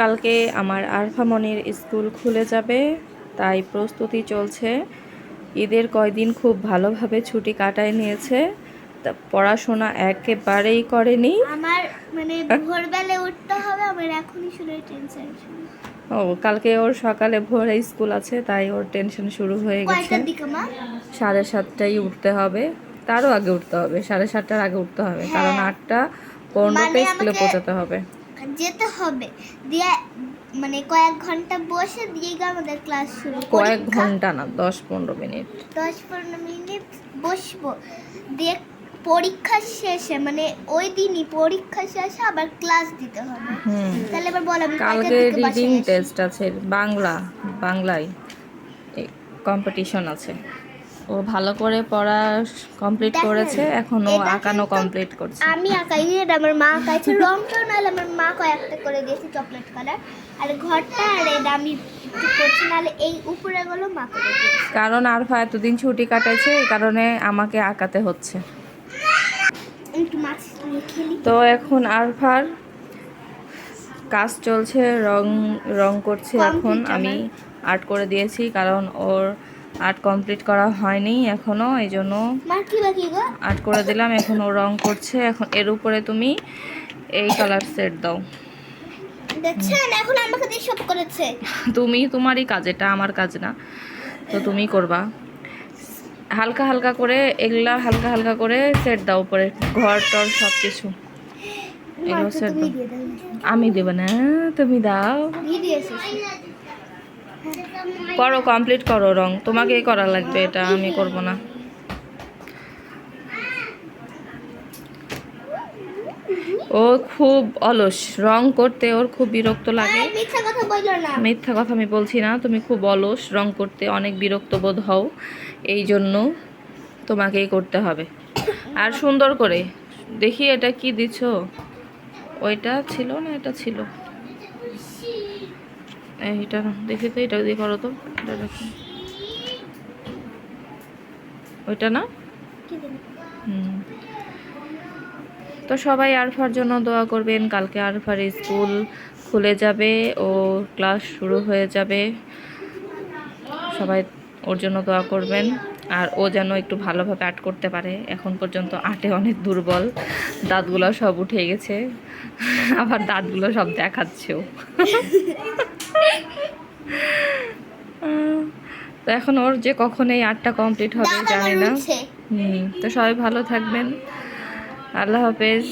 কালকে আমার আরফামনির স্কুল খুলে যাবে তাই প্রস্তুতি চলছে। ঈদের কয়দিন খুব ভালোভাবে ছুটি কাটায় নিয়েছে। তা পড়াশোনা একেবারেই করেনি। আমার মানে ভোরবেলায় উঠতে হবে আমার এখনই শুরু টেনশন ও কালকে ওর সকালে ভোরে স্কুল আছে তাই ওর টেনশন শুরু হয়ে গেছে। সাড়ে সাতটায় উঠতে হবে। তারও আগে উঠতে হবে সাড়ে সাতটার আগে উঠতে হবে কারণ হ্যাঁ। আটটা পনেরোতে মানে স্কুলে পৌঁছাতে হবে। যেতে হবে। দিয়ে মানে কয়েক ঘণ্টা বসে দিয়ে আমাদের ক্লাস শুরু কয়েক ঘণ্টা না দশ পনেরো মিনিট। দশ পনেরো মিনিট বসবো। দিয়ে পরীক্ষা শেষে মানে ওই দিনই পরীক্ষা শেষে আবার ক্লাস দিতে হবে। তাহলে এবার বল আমি কালকে রিডিং টেস্ট আছে বাংলা বাংলায় কম্পিটিশন আছে। ও ভালো করে পড়া কমপ্লিট করেছে এখন ও আঁকানো কমপ্লিট করছে। আমি আঁকাই এটা আমার মা আঁকাইছে রংটাও নাহলে আমার মা কয়েকটা করে দিয়েছে চকলেট কালার আর ঘরটা আর এটা আমি করছি নাহলে এই উপরেগুলো মা করে কারণ আরফা এতদিন ছুটি কাটাইছে এই কারণে আমাকে আঁকাতে হচ্ছে। নিয়ে তো এখন আরফার কাজ চলছে রং রং করছে এখন। আমি আর্ট করে দিয়েছি কারণ ওর আর্ট কমপ্লিট করা হয়নি এখনও এই জন্য আর্ট করে দিলাম এখন ও রং করছে এখন এর উপরে তুমি এই কালার সেট দাও। দেখছেন? এখন আমাকে দিয়ে সব করেছে। তুমি তোমারই কাজ এটা আমার কাজ না তো তুমি করবা। হালকা হালকা করে এগুলা হালকা হালকা করে সেট দাও উপরে ঘর টর সব কিছু এগুলো সেট দাও। আমি দেব না তুমি দাও। করো কমপ্লিট করো রং। তোমাকেই করা লাগবে এটা আমি করব না। ও খুব অলস। রং করতে ওর খুব বিরক্ত লাগে। মিথ্যা কথা মিথ্যা কথা আমি বলছি না তুমি খুব অলস রং করতে অনেক বিরক্ত বোধ হও। এই জন্য তোমাকেই করতে হবে। আর সুন্দর করে দেখি এটা কি দিছ? ওইটা ছিল না এটা ছিল? এইটা না, দেখি তো এটা দিয়ে করো তো। এটা দেখো। ওইটা না? হুম। তো সবাই আরফার জন্য দোয়া করবেন কালকে আরফার স্কুল খুলে যাবে ও ক্লাস শুরু হয়ে যাবে। সবাই ওর জন্য দোয়া করবেন। আর ও যেন একটু ভালোভাবে আর্ট করতে পারে এখন পর্যন্ত আর্টে অনেক দুর্বল। দাঁতগুলো সব উঠে গেছে আবার দাঁতগুলো সব দেখাচ্ছেও। তো এখন ওর যে কখন এই আর্টটা কমপ্লিট হবে জানি না। হুম তো সবাই ভালো থাকবেন। আল্লাহ হাফেজ।